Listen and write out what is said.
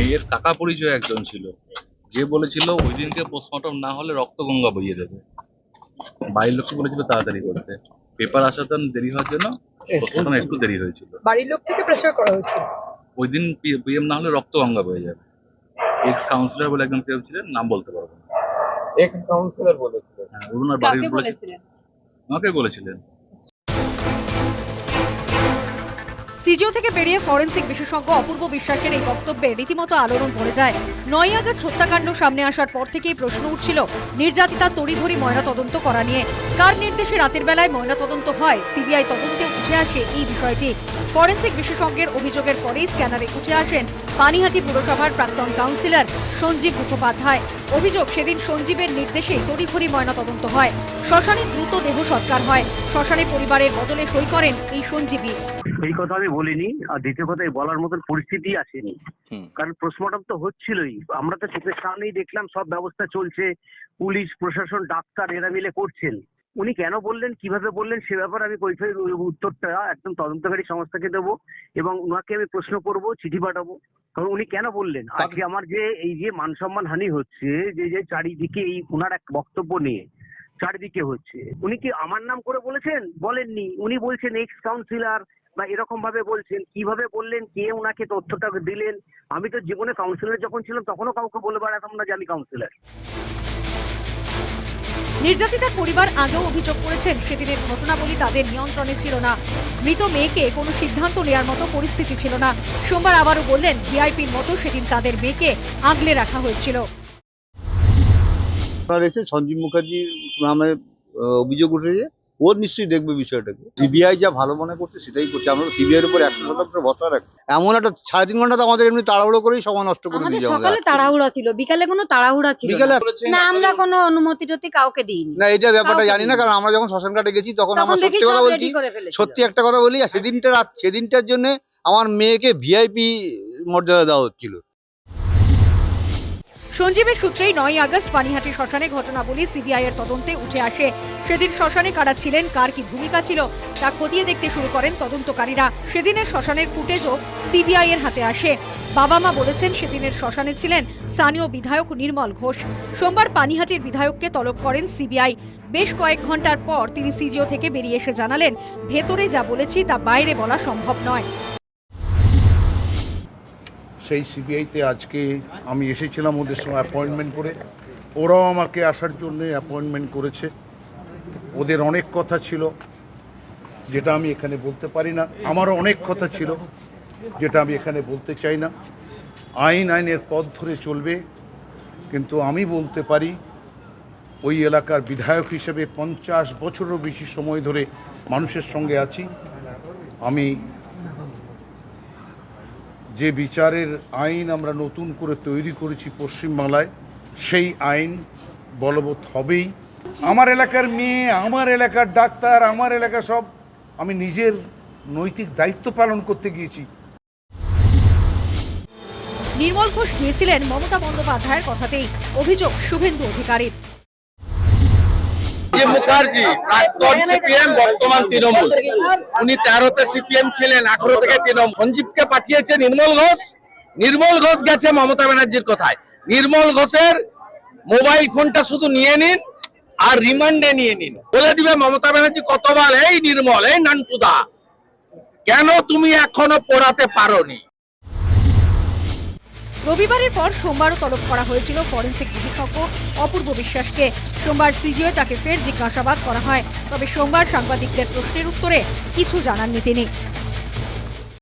মেয়ের কাকা পরিচয় একজন ছিল। যে বলেছিল ওই দিনকে পোস্টমর্টম না হলে রক্তগঙ্গা বইয়ে দেবে। বাড়ির লোককে বলেছিল তাড়াতাড়ি করতে। পেপার আসাতে দেরি হওয়ার জন্য পোস্টমর্টম একটু দেরি হয়েছিল। বাড়ির লোক থেকে প্রেসার করা হচ্ছে। ওই দিন পিএম না হলে রক্তগঙ্গা বয়ে যাবে। এক্স কাউন্সিলর বলে একজন কেউ ছিলেন নাম বলতে পারব না। এক্স কাউন্সিলর বলেছিলেন। হ্যাঁ ওনার বাড়ির কাকে বলেছিলেন? আমাকে বলেছিলেন। সিজিও থেকে বেরিয়ে ফরেন্সিক বিশেষজ্ঞ অপূর্ব বিশ্বাসের এই বক্তব্যে রীতিমতো আলোড়ন পড়ে যায়। নয় আগস্ট হত্যাকাণ্ড সামনে আসার পর থেকেই প্রশ্ন উঠছিল, নির্যাতিতা তড়িঘড়ি ময়না তদন্ত করা নিয়ে। কার নির্দেশে রাতের বেলায় ময়না তদন্ত হয়? সিবিআই তদন্তে উঠে আসে এই বিষয়টি। ফরেন্সিক বিশেষজ্ঞের অভিযোগের পরেই স্ক্যানারে উঠে আসেন পানিহাটি পুরসভার প্রাক্তন কাউন্সিলর সঞ্জীব মুখোপাধ্যায়। অভিযোগ, সেদিন সঞ্জীবের নির্দেশে তড়িঘড়ি ময়না তদন্ত হয়। শ্মশানে দ্রুত দেহ সৎকার হয়। শ্মশানে পরিবারের বদলে সই করেন এই সঞ্জীবী এই কথা আমি বলিনি আর দ্বিতীয় কথা বলার মতন পরিস্থিতি আসেনি। কারণ পোস্টমর্টম তো হচ্ছিলই। আমরা তো চোখের সামনেই দেখলাম সব ব্যবস্থা চলছে পুলিশ প্রশাসন ডাক্তার এরা মিলে করছেন। উনি কেন বললেন কীভাবে বললেন সে ব্যাপারে আমি কৈফের উত্তরটা একদম তদন্তকারী সংস্থাকে দেবো এবং উনাকে আমি প্রশ্ন করব চিঠি পাঠাবো। কারণ উনি কেন বললেন? আজকে আমার যে এই যে মান সম্মান হানি হচ্ছে যে যে চারিদিকে এই ওনার এক বক্তব্য নিয়ে চারিদিকে হচ্ছে। উনি কি আমার নাম করে বলেছেন? বলেননি। উনি বলছেন এক্স কাউন্সিলর বা এরকম ভাবে বলছেন কীভাবে বললেন কে ওনাকে তথ্যটা দিলেন? আমি তো জীবনে কাউন্সিলর যখন ছিলাম তখনও কাউকে বলে বেড়াতাম না যে আমি কাউন্সিলর নির্যাতিতার পরিবার আগেও অভিযোগ করেছেন সেদিনের ঘটনাবলী তাদের নিয়ন্ত্রণে ছিল না। মৃত মেয়েকে কোনো সিদ্ধান্ত নেওয়ার মতো পরিস্থিতি ছিল না। সোমবার আবারও বললেন ভিআইপির মতো সেদিন তাদের মেয়েকে আগলে রাখা হয়েছিল। এসে সঞ্জীব মুখার্জির নামে অভিযোগ উঠেছে। ওর নিশ্চয়ই দেখবে বিষয়টাকে। সিবিআই যা ভালো মনে করছে সেটাই করছে। আমরা সিবিআই এর উপর একশো শতাংশ ভরসা রাখি এমন একটা সাড়ে তিন ঘণ্টা তো আমাদের এমনি তাড়াহুড়ো করেই সময় নষ্ট করে আমাদের দিয়েছে সকালে তাড়াহুড়া ছিল বিকালে কোনো তাড়াহুড়া ছিল বিকেলে না। আমরা কোনো অনুমতি টতি কাউকে দিইনি। না এটা ব্যাপারটা জানি না কারণ আমরা যখন শ্মশান ঘাটে গেছি তখন আমরা সত্যি কথা বলছি সত্যি একটা কথা বলি আর সেদিনটা রাত সেদিনটার জন্য আমার মেয়েকে ভিআইপি মর্যাদা দেওয়া হচ্ছিল। সঞ্জীবের সূত্রেই নয় আগস্ট পানিহাটি শ্মশানে ঘটনাবলী সিবিআই এর তদন্তে উঠে আসে। সেদিন শ্মশানে কারা ছিলেন, কার কি ভূমিকা ছিল, তা খতিয়ে দেখতে শুরু করেন তদন্তকারীরা। সেদিনের শ্মশানের ফুটেজও সিবিআই এর হাতে আসে। বাবা মা বলেছেন সেদিনের শ্মশানে ছিলেন স্থানীয় বিধায়ক নির্মল ঘোষ। সোমবার পানিহাটির বিধায়ককে তলব করেন সিবিআই। বেশ কয়েক ঘণ্টার পর তিনি সিজিও থেকে বেরিয়ে এসে জানালেন, ভেতরে যা বলেছি তা বাইরে বলা সম্ভব নয়। সেই সিবিআইতে আজকে আমি এসেছিলাম ওদের সঙ্গে অ্যাপয়েন্টমেন্ট করে। ওরাও আমাকে আসার জন্য অ্যাপয়েন্টমেন্ট করেছে। ওদের অনেক কথা ছিল, যেটা আমি এখানে বলতে পারি না। আমারও অনেক কথা ছিল, যেটা আমি এখানে বলতে চাই না। আইন আইনের পথ ধরে চলবে, কিন্তু আমি বলতে পারি, ওই এলাকার বিধায়ক হিসেবে পঞ্চাশ বছরেরও বেশি সময় ধরে মানুষের সঙ্গে আছি। আমি যে বিচারের আইন আমরা নতুন করে তৈরি করেছি পশ্চিমবাংলায়, সেই আইন বলবৎ হবেই। আমার এলাকার মেয়ে, আমার এলাকার ডাক্তার, আমার এলাকা সব, আমি নিজের নৈতিক দায়িত্ব পালন করতে গিয়েছি। নির্মল ঘোষ গিয়েছিলেন মমতা বন্দ্যোপাধ্যায়ের কথাতেই, অভিযোগ শুভেন্দু অধিকারীর। যে মুখার্জি প্রাক্তন সিপিএম বর্তমান তৃণমূল? উনি তেরোতে সিপিএম ছিলেন, আঠারো থেকে তৃণমূল। সঞ্জীবকে পাঠিয়েছে নির্মল ঘোষ। নির্মল ঘোষ গেছে মমতা ব্যানার্জির কথায়? নির্মল ঘোষের মোবাইল ফোনটা শুধু নিয়ে নিন আর রিমান্ডে নিয়ে নিন। বলে দিবে মমতা ব্যানার্জি, কতবার? এই নির্মল, এই নান্টুদা, কেন তুমি এখনও পড়াতে পারোনি? রবিবারের পর সোমবারও তলব করা হয়েছিল ফরেন্সিক বিশেষজ্ঞ অপূর্ব বিশ্বাসকে। সোমবার সিজিও তাকে ফের জিজ্ঞাসাবাদ করা হয়। তবে সোমবার সাংবাদিকদের প্রশ্নের উত্তরে কিছু জানাননি তিনি।